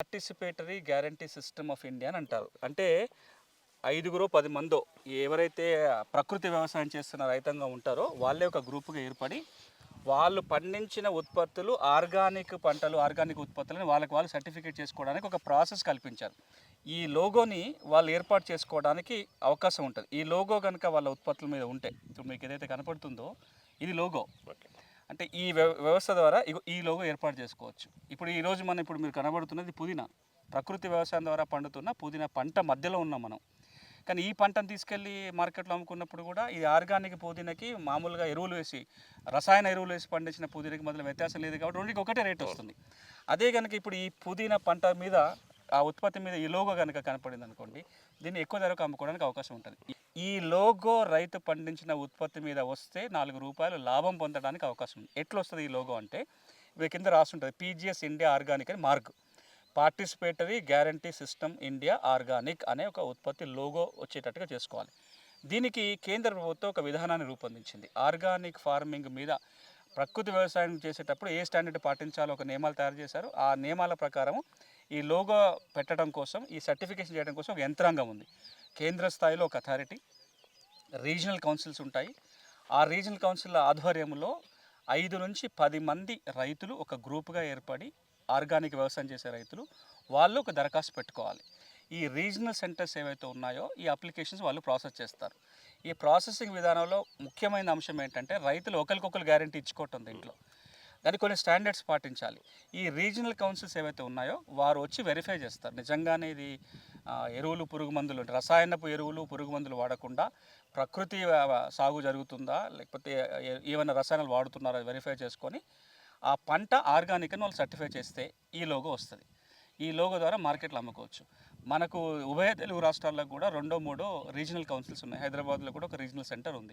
Participatory guarantee system of India అని అంటారు. అంటే ఐదుగురు పది మందో ఎవరైతే ప్రకృతి వ్యవసాయం చేస్తున్న రైతంగా ఉంటారో వాళ్ళే ఒక గ్రూపుగా ఏర్పడి వాళ్ళు పండించిన ఉత్పత్తులు ఆర్గానిక్ పంటలు ఆర్గానిక్ ఉత్పత్తులను వాళ్ళకి వాళ్ళు సర్టిఫికేట్ చేసుకోవడానికి ఒక ప్రాసెస్ కల్పించారు. ఈ లోగోని వాళ్ళు ఏర్పాటు చేసుకోవడానికి అవకాశం ఉంటుంది. ఈ లోగో కనుక వాళ్ళ ఉత్పత్తుల మీద ఉంటే ఇప్పుడు మీకు ఏదైతే కనపడుతుందో ఇది లోగో. అంటే ఈ వ్యవ- వ్యవస్థ ద్వారా ఈ లోగో ఏర్పాటు చేసుకోవచ్చు. ఇప్పుడు ఈ రోజు మనం ఇప్పుడు మీరు కనబడుతున్నది పుదీనా. ప్రకృతి వ్యవసాయం ద్వారా పండుతున్న పుదీనా పంట మధ్యలో ఉన్నాం మనం. కానీ ఈ పంటను తీసుకెళ్ళి మార్కెట్లో అమ్ముకున్నప్పుడు కూడా ఈ ఆర్గానిక్ పుదీనాకి మామూలుగా ఎరువులు వేసి రసాయన ఎరువులు వేసి పండించిన పుదీనాకి మధ్యలో వ్యత్యాసం లేదు కాబట్టి రెండుకి ఒకటే రేట్ వస్తుంది. అదే కనుక ఇప్పుడు ఈ పుదీనా పంట మీద ఆ ఉత్పత్తి మీద ఈ లోగో కనుక కనపడింది అనుకోండి దీన్ని ఎక్కువ ధరకు అమ్ముకోవడానికి అవకాశం ఉంటుంది. ఈ లోగో రైతు పండించిన ఉత్పత్తి మీద వస్తే నాలుగు రూపాయలు లాభం పొందడానికి అవకాశం ఉంది. ఎట్లా వస్తుంది ఈ లోగో అంటే ఇవి కింద రాస్తుంటుంది పీజీఎస్ ఇండియా ఆర్గానిక్ అని mark. Participatory guarantee system India organic అనే ఒక ఉత్పత్తి లోగో వచ్చేటట్టుగా చేసుకోవాలి. దీనికి కేంద్ర ప్రభుత్వం ఒక విధానాన్ని రూపొందించింది. ఆర్గానిక్ ఫార్మింగ్ మీద ప్రకృతి వ్యవసాయం చేసేటప్పుడు ఏ స్టాండర్డ్ పాటించాలో ఒక నియమాలు తయారు చేశారు. ఆ నియమాల ప్రకారం ఈ లోగో పెట్టడం కోసం ఈ సర్టిఫికేషన్ చేయడం కోసం ఒక యంత్రాంగం ఉంది. కేంద్ర స్థాయిలో ఒక అథారిటీ రీజనల్ కౌన్సిల్స్ ఉంటాయి. ఆ రీజనల్ కౌన్సిల్ ఆధ్వర్యంలో ఐదు నుంచి పది మంది రైతులు ఒక గ్రూప్గా ఏర్పడి ఆర్గానిక్ వ్యవసాయం చేసే రైతులు వాళ్ళు ఒక దరఖాస్తు పెట్టుకోవాలి. ఈ రీజనల్ సెంటర్స్ ఏవైతే ఉన్నాయో ఈ అప్లికేషన్స్ వాళ్ళు ప్రాసెస్ చేస్తారు. ఈ ప్రాసెసింగ్ విధానంలో ముఖ్యమైన అంశం ఏంటంటే రైతులు ఒకరికొకరు గ్యారంటీ ఇచ్చుకోవటం దీంట్లో. దానికి కొన్ని స్టాండర్డ్స్ పాటించాలి. ఈ రీజనల్ కౌన్సిల్స్ ఏవైతే ఉన్నాయో వారు వచ్చి వెరిఫై చేస్తారు. నిజంగానే ఇది ఎరువులు పురుగు మందులు రసాయనపు ఎరువులు పురుగు మందులు వాడకుండా ప్రకృతి సాగు జరుగుతుందా? లేకపోతే ఏమైనా రసాయనాలు వాడుతున్నారా? వెరిఫై చేసుకొని ఆ పంట ఆర్గానిక్ అని వాళ్ళు సర్టిఫై చేస్తే ఈ లోగో వస్తుంది. ఈ లోగో ద్వారా మార్కెట్లో అమ్ముకోవచ్చు. మనకు ఉభయ తెలుగు రాష్ట్రాల్లో కూడా రెండో మూడో రీజనల్ కౌన్సిల్స్ ఉన్నాయి. హైదరాబాద్లో కూడా ఒక రీజనల్ సెంటర్ ఉంది.